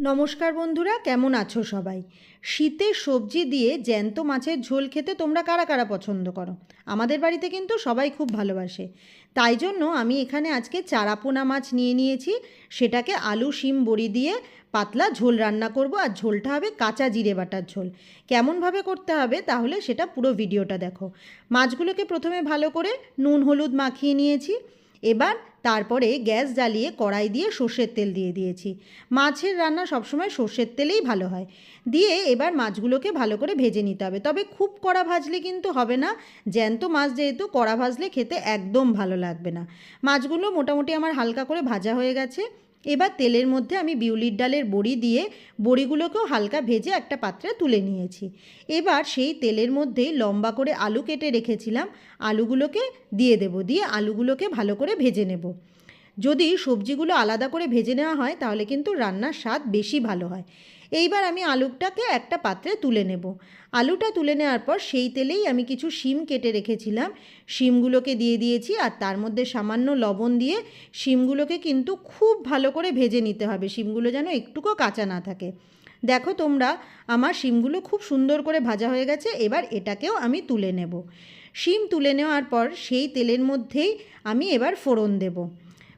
নমস্কার বন্ধুরা, কেমন আছো সবাই? শীতের সবজি দিয়ে জ্যান্ত মাছের ঝোল খেতে তোমরা কারা কারা পছন্দ করো? আমাদের বাড়িতে কিন্তু সবাই খুব ভালোবাসে। তাই জন্য আমি এখানে আজকে চারাপোনা মাছ নিয়ে নিয়েছি। সেটাকে আলু, শিম, বড়ি দিয়ে পাতলা ঝোল রান্না করব আর ঝোলটা হবে কাঁচা জিরে বাটার ঝোল। কেমনভাবে করতে হবে তাহলে সেটা পুরো ভিডিওটা দেখো। মাছগুলোকে প্রথমে ভালো করে নুন, হলুদ মাখিয়ে নিয়েছি। এবার তারপরে গ্যাস জ্বালিয়ে কড়াই দিয়ে সর্ষের তেল দিয়ে দিয়েছি। মাছের রান্না সবসময় সর্ষের তেলেই ভালো হয়। দিয়ে এবার মাছগুলোকে ভালো করে ভেজে নিতে হবে। তবে খুব কড়া ভাজলে কিন্তু হবে না। জ্যান্ত মাছ যেহেতু কড়া ভাজলে খেতে একদম ভালো লাগবে না। মাছগুলো মোটামুটি আমার হালকা করে ভাজা হয়ে গেছে। এবার তেলের মধ্যে আমি বিউলির ডালের বড়ি দিয়ে বড়িগুলোকেও হালকা ভেজে একটা পাত্রে তুলে নিয়েছি। এবার সেই তেলের মধ্যেই লম্বা করে আলু কেটে রেখেছিলাম। আলুগুলোকে দিয়ে দেব, দিয়ে আলুগুলোকে ভালো করে ভেজে নেব। যদি সবজিগুলো আলাদা করে ভেজে নেওয়া হয়, তাহলে কিন্তু রান্নার স্বাদ বেশি ভালো হয়। এইবার আমি আলুটাকে একটা পাত্রে তুলে নেব। আলুটা তুলে নেওয়ার পর সেই তেলেই আমি কিছু শিম কেটে রেখেছিলাম। শিমগুলোকে দিয়ে দিয়েছি আর তার মধ্যে সামান্য লবণ দিয়ে শিমগুলোকে কিন্তু খুব ভালো করে ভেজে নিতে হবে। শিমগুলো যেন একটুকুও কাঁচা না থাকে। দেখো তোমরা, আমার শিমগুলো খুব সুন্দর করে ভাজা হয়ে গেছে, এবার এটাকেও আমি তুলে নেব। শিম তুলে নেওয়ার পর সেই তেলের মধ্যেই আমি এবার ফোড়ন দেব।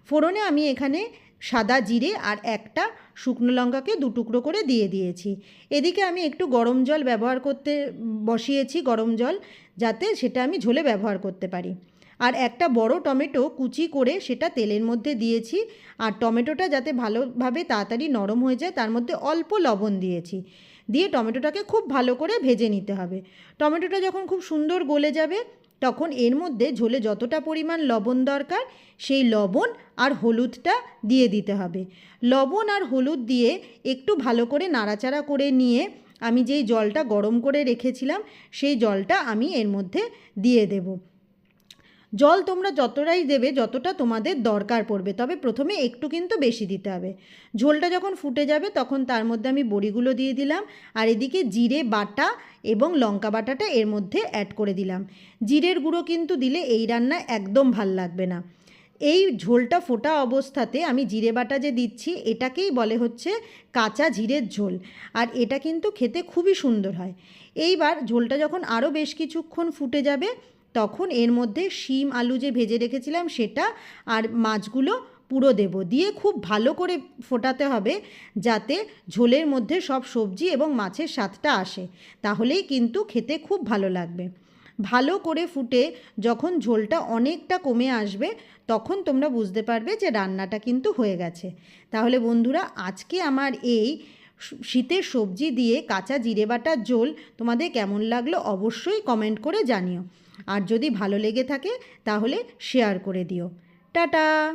ফোড়নে আমি এখানে সাদা জিরে আর একটা শুকনো লঙ্কাকে দু টুকরো করে দিয়ে দিয়েছি। এদিকে আমি একটু গরম জল ব্যবহার করতে, বসিয়েছি গরম জল যাতে সেটা আমি ঝোলে ব্যবহার করতে পারি। আর একটা বড় টমেটো কুচি করে সেটা তেলের মধ্যে দিয়েছি আর টমেটোটা যাতে ভালোভাবে তাড়াতাড়ি নরম হয়ে যায় তার মধ্যে অল্প লবণ দিয়েছি। দিয়ে টমেটোটাকে খুব ভালো করে ভেজে নিতে হবে। টমেটোটা যখন খুব সুন্দর গলে যাবে তখন এর মধ্যে ঝোলে যতটা পরিমাণ লবণ দরকার, সেই লবণ আর হলুদটা দিয়ে দিতে হবে। লবণ আর হলুদ দিয়ে একটু ভালো করে নাড়াচাড়া করে নিয়ে আমি যেই জলটা গরম করে রেখেছিলাম, সেই জলটা আমি এর মধ্যে দিয়ে দেব। জল তোমরা যতটাই দেবে, যতটা তোমাদের দরকার পড়বে। তবে প্রথমে একটু কিন্তু বেশি দিতে হবে। ঝোলটা যখন ফুটে যাবে, তখন তার মধ্যে আমি বড়িগুলো দিয়ে দিলাম। আর এদিকে জিরে, বাটা এবং লঙ্কা বাটাটা এর মধ্যে অ্যাড করে দিলাম। জিরের গুঁড়ো কিন্তু দিলে এই রান্না একদম ভালো লাগবে না। এই ঝোলটা ফোটা অবস্থাতে আমি জিরে বাটা যে দিচ্ছি, এটাকেই বলে হচ্ছে কাঁচা জিরের ঝোল। আর এটা কিন্তু খেতে খুবই সুন্দর হয়। এইবার ঝোলটা যখন আরও বেশ কিছুক্ষণ ফুটে যাবে তখন এর মধ্যে শিম আলু যে ভেজে রেখেছিলাম সেটা আর মাছগুলো পুরো দেব। দিয়ে খুব ভালো করে ফোটাতে হবে যাতে ঝোলের মধ্যে সব সবজি এবং মাছের স্বাদটা আসে। তাহলেই কিন্তু খেতে খুব ভালো লাগবে। ভালো করে ফুটে যখন ঝোলটা অনেকটা কমে আসবে তখন তোমরা বুঝতে পারবে যে রান্নাটা কিন্তু হয়ে গেছে। তাহলে বন্ধুরা, আজকে আমার এই শীতের সবজি দিয়ে কাঁচা জিরে বাটার ঝোল তোমাদের কেমন লাগল অবশ্যই কমেন্ট করে জানিও। আর যদি ভালো লেগে থাকে তাহলে শেয়ার করে দিও। টাটা!